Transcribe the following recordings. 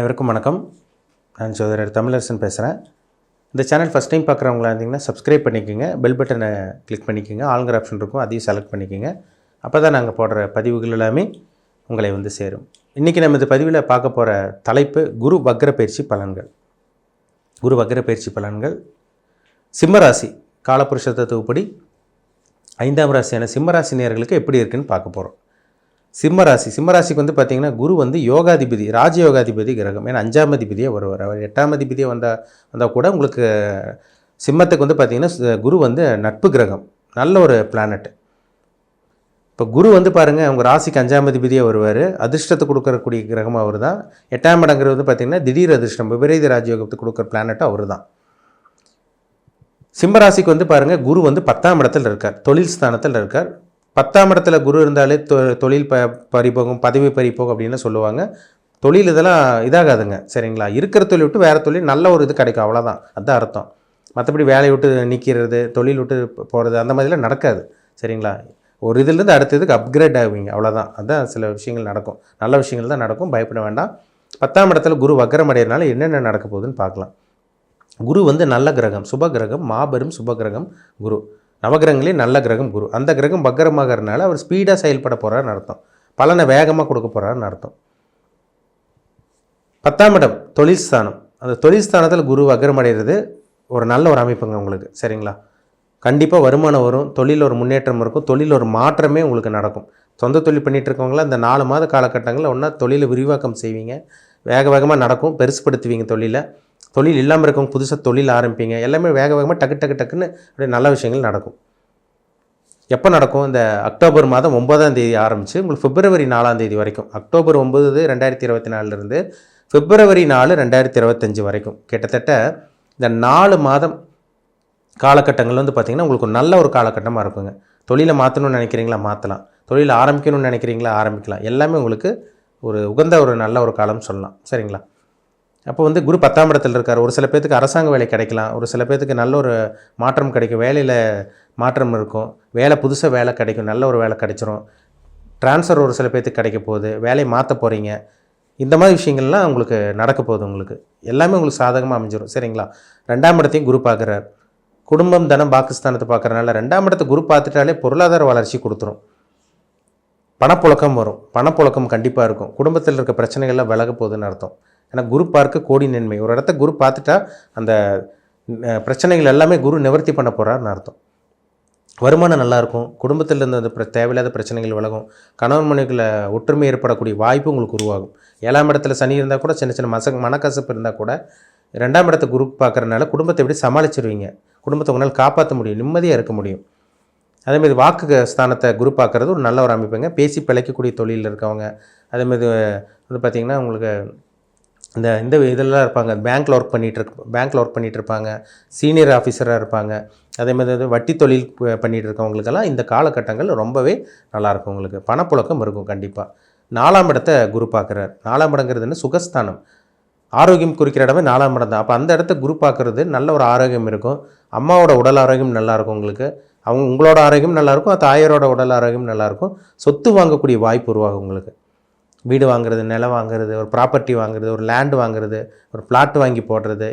அனைவருக்கும் வணக்கம். நான் சோதரர் தமிழரசன் பேசுகிறேன் இந்த சேனல் ஃபஸ்ட் டைம் பார்க்குறவங்களா இருந்தீங்கன்னா சப்ஸ்கிரைப் பண்ணிக்கோங்க. பெல் பட்டனை கிளிக் பண்ணிக்கோங்க. ஆளுங்கிற ஆப்ஷன் இருக்கும். அதையும் செலக்ட் பண்ணிக்கோங்க. அப்போ தான் நாங்கள் போடுற பதிவுகள் எல்லாமே உங்களை வந்து சேரும். இன்றைக்கி நம்ம இந்த பதிவில் பார்க்க போகிற தலைப்பு குரு வக்ர பயிற்சி பலன்கள். குரு வக்ர பயிற்சி பலன்கள். சிம்மராசி காலபுருஷ தத்துவப்படி ஐந்தாம் ராசியான சிம்மராசி நேர்களுக்கு எப்படி இருக்குன்னு பார்க்க போகிறோம் சிம்மராசி. சிம்மராசிக்கு வந்து பார்த்திங்கன்னா குரு வந்து யோகாதிபதி ராஜயோகாதிபதி கிரகம். ஏன்னா அஞ்சாம் அதிபதியே வருவார். அவர் எட்டாம் அதிபதியே வந்தால் வந்தால் கூட உங்களுக்கு சிம்மத்துக்கு வந்து பார்த்திங்கன்னா குரு வந்து நட்பு கிரகம். நல்ல ஒரு பிளானட் இப்போ குரு வந்து பாருங்கள் உங்கள் ராசிக்கு அஞ்சாம் அதிபதியே வருவார். அதிர்ஷ்டத்தை கொடுக்கறக்கூடிய கிரகம் அவர் தான் எட்டாம் இடங்கிறது வந்து பார்த்திங்கன்னா திடீர் அதிர்ஷ்டம் விபரீத ராஜயோகத்தை கொடுக்குற பிளானட்டும் அவர் தான் சிம்மராசிக்கு வந்து பாருங்கள் குரு வந்து பத்தாம் இடத்துல இருக்கார். தொழில் ஸ்தானத்தில் இருக்கார். பத்தாம் இடத்துல குரு இருந்தாலே தொ தொழில் ப பறிபோகும் பதவி பறிபோகும் அப்படின்னு சொல்லுவாங்க. தொழில் இதெல்லாம் இதாகாதுங்க சரிங்களா? இருக்கிற தொழில் விட்டு வேறு தொழில் நல்ல ஒரு இது கிடைக்கும் அவ்வளோதான் அதுதான் அர்த்தம். மற்றபடி வேலையை விட்டு நிற்கிறது தொழில் விட்டு போகிறது அந்த மாதிரிலாம் நடக்காது சரிங்களா? ஒரு இதுலேருந்து அடுத்த இதுக்கு அப்கிரேட் ஆகுவீங்க அவ்வளோதான் அதுதான் சில விஷயங்கள் நடக்கும். நல்ல விஷயங்கள் தான் நடக்கும் பயப்பட வேண்டாம். பத்தாம் இடத்துல குரு வக்கரம் அடைகிறனால என்னென்ன நடக்க போகுதுன்னு பார்க்கலாம். குரு வந்து நல்ல கிரகம் சுப கிரகம் மாபெரும் சுப கிரகம் குரு. நவகிரகங்களே நல்ல கிரகம் குரு. அந்த கிரகம் வக்கரமாகறனால அவர் ஸ்பீடாக செயல்பட போகிறாருன்னு அர்த்தம். பலனை வேகமாக கொடுக்க போகிறாருன்னு அர்த்தம். பத்தாம் இடம் தொழில் ஸ்தானம். அந்த தொழில் ஸ்தானத்தில் குரு வக்கரம் அடைகிறது ஒரு நல்ல ஒரு அமைப்புங்க உங்களுக்கு. சரிங்களா? கண்டிப்பாக வருமானம் வரும் தொழில் ஒரு முன்னேற்றம் இருக்கும் தொழில் ஒரு மாற்றமே உங்களுக்கு நடக்கும். சொந்த தொழில் பண்ணிகிட்டு இருக்கவங்கள இந்த நாலு மாத காலகட்டங்களில் ஒன்றா தொழிலை விரிவாக்கம் செய்வீங்க. வேக வேகமாக நடக்கும் பெருசுப்படுத்துவீங்க தொழிலை. தொழில் இல்லாமல் இருக்கவங்க புதுசாக தொழில் ஆரம்பிப்பீங்க. எல்லாமே வேக வேகமாக டக்கு டக்கு டக்குன்னு அப்படியே நல்ல விஷயங்கள் நடக்கும். எப்போ நடக்கும்? இந்த அக்டோபர் மாதம் ஒன்பதாம் தேதி ஆரம்பித்து உங்களுக்கு பிப்ரவரி நாலாம் தேதி வரைக்கும். அக்டோபர் ஒம்பது ரெண்டாயிரத்தி இருபத்தி நாலுலேருந்து பிப்ரவரி நாலு ரெண்டாயிரத்தி இருபத்தஞ்சு வரைக்கும். கிட்டத்தட்ட இந்த நாலு மாதம் காலகட்டங்கள் வந்து பார்த்திங்கன்னா உங்களுக்கு ஒரு நல்ல ஒரு காலகட்டமாக இருக்குங்க. தொழிலை மாற்றணும்னு நினைக்கிறீங்களா? மாற்றலாம் தொழில் ஆரம்பிக்கணும்னு நினைக்கிறீங்களா? ஆரம்பிக்கலாம். எல்லாமே உங்களுக்கு ஒரு உகந்த ஒரு நல்ல ஒரு காலம்னு சொல்லலாம். சரிங்களா? அப்போ வந்து குரு பத்தாம் இடத்துல இருக்கார். ஒரு சில பேர்த்துக்கு அரசாங்க வேலை கிடைக்கலாம். ஒரு சில பேர்த்துக்கு நல்ல ஒரு மாற்றம் கிடைக்கும். வேலையில் மாற்றம் இருக்கும். வேலை புதுசாக வேலை கிடைக்கும். நல்ல ஒரு வேலை கிடைச்சிரும். ட்ரான்ஸ்ஃபர் ஒரு சில பேர்த்துக்கு கிடைக்க போகுது. வேலையை மாற்ற போகிறீங்க இந்த மாதிரி விஷயங்கள்லாம் உங்களுக்கு நடக்க போகுது உங்களுக்கு. எல்லாமே உங்களுக்கு சாதகமாக அமைஞ்சிடும் சரிங்களா? ரெண்டாம் இடத்தையும் குரு பார்க்குறார். குடும்பம் தனம் பாகிஸ்தானத்தை பார்க்குறனால ரெண்டாம் இடத்த குரு பார்த்துட்டாலே பொருளாதார வளர்ச்சி கொடுத்துரும். பணப்புழக்கம் வரும். பணப்புழக்கம் கண்டிப்பாக இருக்கும். குடும்பத்தில் இருக்க பிரச்சனைகள்லாம் விலக போகுதுன்னு அர்த்தம். ஏன்னா குரு பார்க்க கோடி நன்மை. ஒரு இடத்த குரு பார்த்துட்டா அந்த பிரச்சனைகள் எல்லாமே குரு நிவர்த்தி பண்ண போகிறாருன்னு அர்த்தம். வருமானம் நல்லாயிருக்கும் குடும்பத்தில் இருந்த அந்த பிர- தேவையில்லாத பிரச்சனைகள் விலகும். கணவன் மனைவிகளை ஒற்றுமை ஏற்படக்கூடிய வாய்ப்பு உங்களுக்கு உருவாகும். ஏழாம் இடத்துல சனி இருந்தால் கூட சின்ன சின்ன மச மனக்கசப்பு இருந்தால் கூட ரெண்டாம் இடத்த குரு பார்க்குறனால குடும்பத்தை எப்படி சமாளிச்சிருவீங்க? குடும்பத்தை உங்களால் காப்பாற்ற முடியும். நிம்மதியாக இருக்க முடியும். அதேமாதிரி வாக்கு ஸ்தானத்தை குரு பார்க்குறது ஒரு நல்ல ஒரு அமைப்புங்க. பேசி பிழைக்கக்கூடிய தொழிலில் இருக்கவங்க. அதேமாதிரி வந்து பார்த்திங்கன்னா உங்களுக்கு இந்த இந்த இதெல்லாம் இருப்பாங்க. பேங்க்கில் ஒர்க் பண்ணிகிட்ருக்கு பேங்க்கில் ஒர்க் பண்ணிகிட்ருப்பாங்க இருப்பாங்க சீனியர் ஆஃபீஸராக இருப்பாங்க. அதே மாதிரி வட்டி தொழில் பண்ணிகிட்டு இருக்கவங்களுக்கெல்லாம் இந்த காலகட்டங்கள் ரொம்பவே நல்லாயிருக்கும் உங்களுக்கு. பணப்புழக்கம் இருக்கும் கண்டிப்பாக நாலாம் இடத்த குரு பார்க்குறார். நாலாம் இடங்கிறது என்ன? சுகஸ்தானம். ஆரோக்கியம் குறிக்கிற இடமே நாலாம் இடம் தான். அப்போ அந்த இடத்த குரு பார்க்குறது நல்ல ஒரு ஆரோக்கியம் இருக்கும். அம்மாவோட உடல் ஆரோக்கியம் நல்லாயிருக்கும் உங்களுக்கு. அவங்க உங்களோட ஆரோக்கியம் நல்லாயிருக்கும். தாயாரோட உடல் ஆரோக்கியம் நல்லாயிருக்கும். சொத்து வாங்கக்கூடிய வாய்ப்பு உருவாகும் உங்களுக்கு. வீடு வாங்குறது நிலம் வாங்குறது ஒரு ப்ராப்பர்ட்டி வாங்குறது ஒரு லேண்ட் வாங்குறது ஒரு பிளாட் வாங்கி போடுறது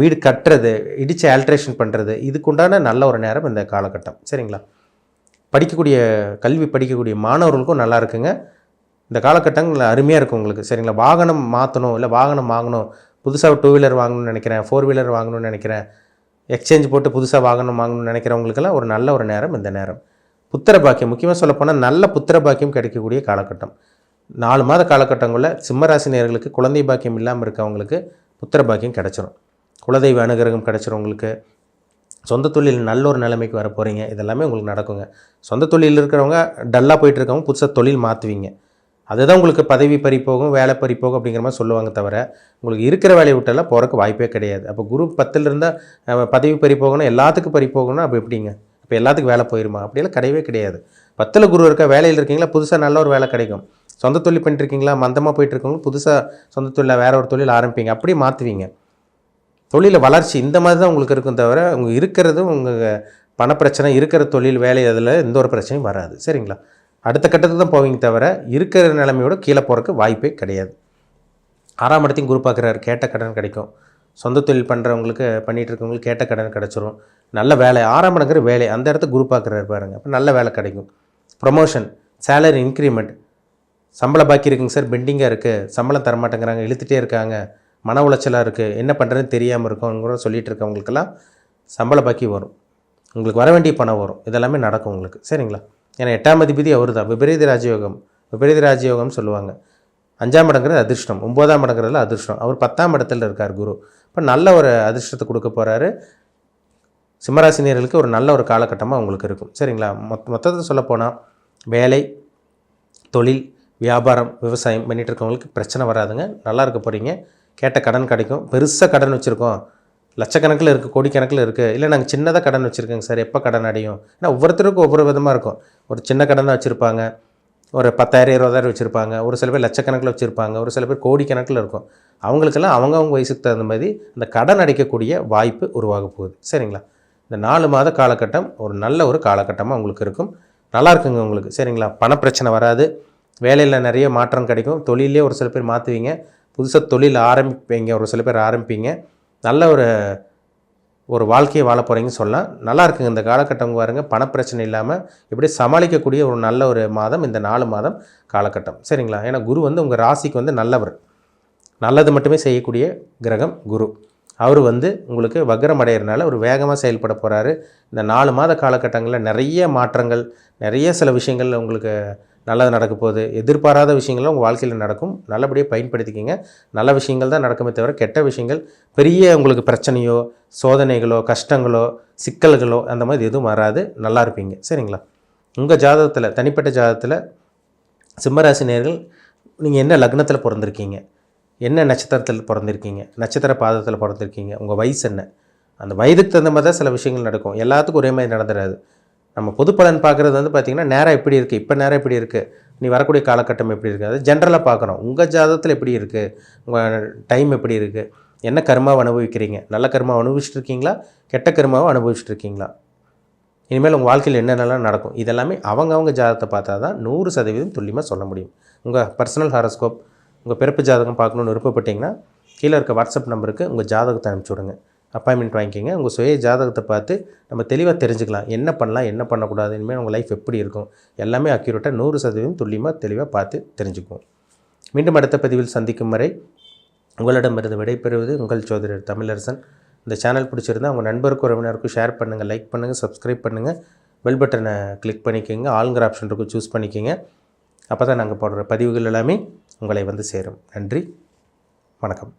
வீடு கட்டுறது இடித்து ஆல்ட்ரேஷன் பண்ணுறது இதுக்குண்டான நல்ல ஒரு நேரம் இந்த காலகட்டம். சரிங்களா? படிக்கக்கூடிய கல்வி படிக்கக்கூடிய மாணவர்களுக்கும் நல்லா இருக்குங்க. இந்த காலகட்டங்கள் அருமையாக இருக்கும் உங்களுக்கு. சரிங்களா? வாகனம் மாற்றணும் இல்லை வாகனம் வாங்கணும். புதுசாக டூ வீலர் வாங்கணும்னு நினைக்கிறேன் ஃபோர் வீலர் வாங்கணும்னு நினைக்கிறேன். எக்ஸ்சேஞ்ச் போட்டு புதுசாக வாகனம் வாங்கணும்னு நினைக்கிறவங்களுக்கெல்லாம் ஒரு நல்ல ஒரு நேரம் இந்த நேரம். புத்திர பாக்கியம். முக்கியமாக சொல்லப்போனால் நல்ல புத்திர பாக்கியம் கிடைக்கக்கூடிய காலகட்டம். நாலு மாத காலகட்டங்களில் சிம்மராசினியர்களுக்கு குழந்தை பாக்கியம் இல்லாமல் இருக்கவங்களுக்கு புத்திர பாக்கியம் கிடச்சிரும். குலதெய்வ அனுகிரகம் கிடச்சிரும் உங்களுக்கு சொந்த தொழில் நல்ல ஒரு நிலைமைக்கு வர போகிறீங்க இதெல்லாமே உங்களுக்கு நடக்குங்க. சொந்த தொழில் இருக்கிறவங்க டல்லாக போயிட்டு இருக்கவங்க புதுசாக தொழில் மாற்றுவீங்க அதுதான் உங்களுக்கு பதவி பறி போகும் வேலை பறி போகும் அப்படிங்கிற மாதிரி சொல்லுவாங்க தவிர உங்களுக்கு இருக்கிற வேலையை விட்டெல்லாம் போகிறக்கு வாய்ப்பே கிடையாது. அப்போ குரு பத்தில் இருந்தால் பதவி பறி போகணும் எல்லாத்துக்கும் பறி போகணும்னா அப்போ எப்படிங்க? இப்போ எல்லாத்துக்கும் வேலை போயிருமா? அப்படியெல்லாம் கிடையவே கிடையாது. பத்தில் குரு இருக்க வேலையில் இருக்கீங்களா புதுசாக நல்ல ஒரு வேலை கிடைக்கும். சொந்த தொழில் பண்ணிட்டுருக்கீங்களா? மந்தமாக போயிட்டு புதுசாக சொந்த தொழிலில் வேற ஒரு தொழில் ஆரம்பிப்பீங்க. அப்படியே மாற்றுவீங்க தொழில வளர்ச்சி இந்த மாதிரி தான் உங்களுக்கு இருக்கும் தவிர உங்க இருக்கிறது உங்கள் பணப்பிரச்சனை இருக்கிற தொழில் வேலை அதில் எந்த ஒரு பிரச்சனையும் வராது. சரிங்களா? அடுத்த கட்டத்துக்கு தான் போவீங்க தவிர இருக்கிற நிலைமையோட கீழே போகிறக்கு வாய்ப்பே கிடையாது. ஆறாம் இடத்தையும் குரு பார்க்குறாரு. கேட்ட கடன் கிடைக்கும். சொந்த தொழில் பண்ணுறவங்களுக்கு பண்ணிகிட்டு இருக்கவங்களுக்கு கேட்ட கடன் கிடச்சிரும். நல்ல வேலை. ஆறாம் இடங்கிற வேலை. அந்த இடத்த குரு பார்க்குறாரு பாருங்க. அப்போ நல்ல வேலை கிடைக்கும். ப்ரொமோஷன் சேலரி இன்க்ரிமெண்ட் சம்பளம் பாக்கி இருக்குங்க சார் பெண்டிங்காக இருக்குது சம்பளம் தரமாட்டேங்கிறாங்க இழுத்துகிட்டே இருக்காங்க. மன உளைச்சலாக இருக்குது என்ன பண்ணுறதுன்னு தெரியாமல் இருக்கவங்க சொல்லிகிட்டு இருக்கவங்களுக்கெல்லாம் சம்பள பாக்கி வரும். உங்களுக்கு வர வேண்டிய பணம் வரும். இதெல்லாமே நடக்கும் உங்களுக்கு. சரிங்களா? ஏன்னா எட்டாம் அதிபதி அவர் தான் விபரீத ராஜயோகம். விபரீத ராஜயோகம்னு சொல்லுவாங்க. அஞ்சாம் இடங்கிறது அதிர்ஷ்டம். ஒம்போதாம் இடங்கிறதுல அதிர்ஷ்டம். அவர் பத்தாம் இடத்துல இருக்கார் குரு. இப்போ நல்ல ஒரு அதிர்ஷ்டத்தை கொடுக்க போகிறாரு சிம்மராசினியர்களுக்கு ஒரு நல்ல ஒரு காலகட்டமாக உங்களுக்கு இருக்கும். சரிங்களா? மொத்த மொத்தத்தை சொல்லப்போனால் வேலை தொழில் வியாபாரம் விவசாயம் பண்ணிகிட்டு இருக்கவங்களுக்கு பிரச்சனை வராதுங்க. நல்லா இருக்க போகிறீங்க கேட்ட கடன் கிடைக்கும். பெருசாக கடன் வச்சுருக்கோம். லட்சக்கணக்கில் இருக்குது கோடிக்கணக்கில் இருக்குது இல்லை நாங்கள் சின்னதாக கடன் வச்சுருக்கோங்க சார். எப்போ கடன் அடையும்? ஏன்னா ஒவ்வொருத்தருக்கும் ஒவ்வொரு விதமாக இருக்கும். ஒரு சின்ன கடனாக வச்சுருப்பாங்க. ஒரு பத்தாயிரம் இருபதாயிரம் வச்சுருப்பாங்க. ஒரு சில பேர் லட்சக்கணக்கில் வச்சுருப்பாங்க. ஒரு சில பேர் கோடிக்கணக்கில் இருக்கும். அவங்களுக்கெல்லாம் அவங்கவுங்க வயசுக்கு தகுந்த மாதிரி அந்த கடன் அடைக்கக்கூடிய வாய்ப்பு உருவாக போகுது. சரிங்களா? இந்த நாலு மாத காலகட்டம் ஒரு நல்ல ஒரு காலகட்டமாக உங்களுக்கு இருக்கும். நல்லா இருக்குங்க உங்களுக்கு. சரிங்களா? பணப்பிரச்சனை வராது. வேலையில் நிறைய மாற்றம் கிடைக்கும். தொழிலே ஒரு சில பேர் மாற்றுவீங்க புதுசாக தொழில் ஆரம்பிப்பீங்க. ஒரு சில பேர் ஆரம்பிப்பீங்க. நல்ல ஒரு ஒரு வாழ்க்கையை வாழ போகிறீங்கன்னு சொல்லலாம். நல்லா இருக்குங்க இந்த காலகட்டம் பாருங்க. பணப்பிரச்சனை இல்லாமல் இப்படி சமாளிக்கக்கூடிய ஒரு நல்ல ஒரு மாதம் இந்த நாலு மாதம் காலகட்டம். சரிங்களா? ஏன்னா குரு வந்து உங்கள் ராசிக்கு வந்து நல்லவர். நல்லது மட்டுமே செய்யக்கூடிய கிரகம் குரு. அவர் வந்து உங்களுக்கு வக்ரம் அடையிறனால ஒரு வேகமாக செயல்பட போகிறாரு இந்த நாலு மாத காலகட்டங்களில் நிறைய மாற்றங்கள் நிறைய சில விஷயங்கள் உங்களுக்கு நல்லது நடக்க போகுது. எதிர்பாராத விஷயங்கள்லாம் உங்கள் வாழ்க்கையில் நடக்கும். நல்லபடியாக பயன்படுத்திக்கிங்க. நல்ல விஷயங்கள் தான் நடக்குமே தவிர கெட்ட விஷயங்கள் பெரிய உங்களுக்கு பிரச்சனையோ சோதனைகளோ கஷ்டங்களோ சிக்கல்களோ அந்த மாதிரி எதுவும் வராது. நல்லா இருப்பீங்க. சரிங்களா? உங்கள் ஜாதகத்தில் தனிப்பட்ட ஜாதகத்தில் சிம்மராசி நேர்கள் நீங்கள் என்ன லக்னத்தில் பிறந்திருக்கீங்க? என்ன நட்சத்திரத்தில் பிறந்திருக்கீங்க? நட்சத்திர பாதத்தில் பிறந்திருக்கீங்க? உங்கள் வயசு என்ன? அந்த வயதுக்கு தகுந்த மாதிரி தான் சில விஷயங்கள் நடக்கும். எல்லாத்துக்கும் ஒரே மாதிரி நடந்துடாது. நம்ம பொது பலன் பார்க்குறது வந்து பார்த்திங்கன்னா நேரம் எப்படி இருக்குது இப்போ நேரம் எப்படி இருக்குது நீ வரக்கூடிய காலகட்டம் எப்படி இருக்குது அது ஜென்ரலாக பார்க்குறோம் உங்கள் ஜாதகத்தில் எப்படி இருக்குது உங்கள் டைம் எப்படி இருக்குது என்ன கர்மாவை அனுபவிக்கிறீங்க? நல்ல கர்மாவை அனுபவிச்சுட்டு இருக்கீங்களா கெட்ட கர்மாவை அனுபவிச்சுட்டு இருக்கீங்களா இனிமேல் உங்கள் வாழ்க்கையில் என்னென்னலாம் நடக்கும்? இதெல்லாமே அவங்கவுங்க ஜாதகத்தை பார்த்தா தான் நூறு சதவீதம் துல்லியமாக சொல்ல முடியும். உங்கள் பர்சனல் ஹாரோஸ்கோப் உங்கள் பிறப்பு ஜாதகம் பார்க்கணுன்னு விருப்பப்பட்டீங்கன்னா கீழே இருக்க வாட்ஸ்அப் நம்பருக்கு உங்கள் ஜாதகத்தை அனுப்பிச்சி விடுங்க. அப்பாயின்மெண்ட் வாங்கிக்கிங்க. உங்கள் சுய ஜாதகத்தை பார்த்து நம்ம தெளிவாக தெரிஞ்சுக்கலாம். என்ன பண்ணலாம் என்ன பண்ணக்கூடாது இனிமேல் உங்கள் லைஃப் எப்படி இருக்கும்? எல்லாமே அக்யூரேட்டாக நூறு சதவீதம் துல்லியமாக தெளிவாக பார்த்து தெரிஞ்சுக்குவோம். மீண்டும் அடுத்த பதிவில் சந்திக்கும் வரை உங்களிடமிருந்து விடைபெறுவது உங்கள் சோதரர் தமிழரசன். இந்த சேனல் பிடிச்சிருந்தா உங்கள் நண்பருக்கும் உறவினருக்கும் ஷேர் பண்ணுங்கள் லைக் பண்ணுங்கள் சப்ஸ்கிரைப் பண்ணுங்கள் பெல் பட்டனை கிளிக் பண்ணிக்கோங்க. ஆளுங்கிற ஆப்ஷன் இருக்கும் சூஸ் பண்ணிக்கோங்க. அப்போ தான் நாங்கள் போடுற பதிவுகள் எல்லாமே உங்களை வந்து சேரும். நன்றி வணக்கம்.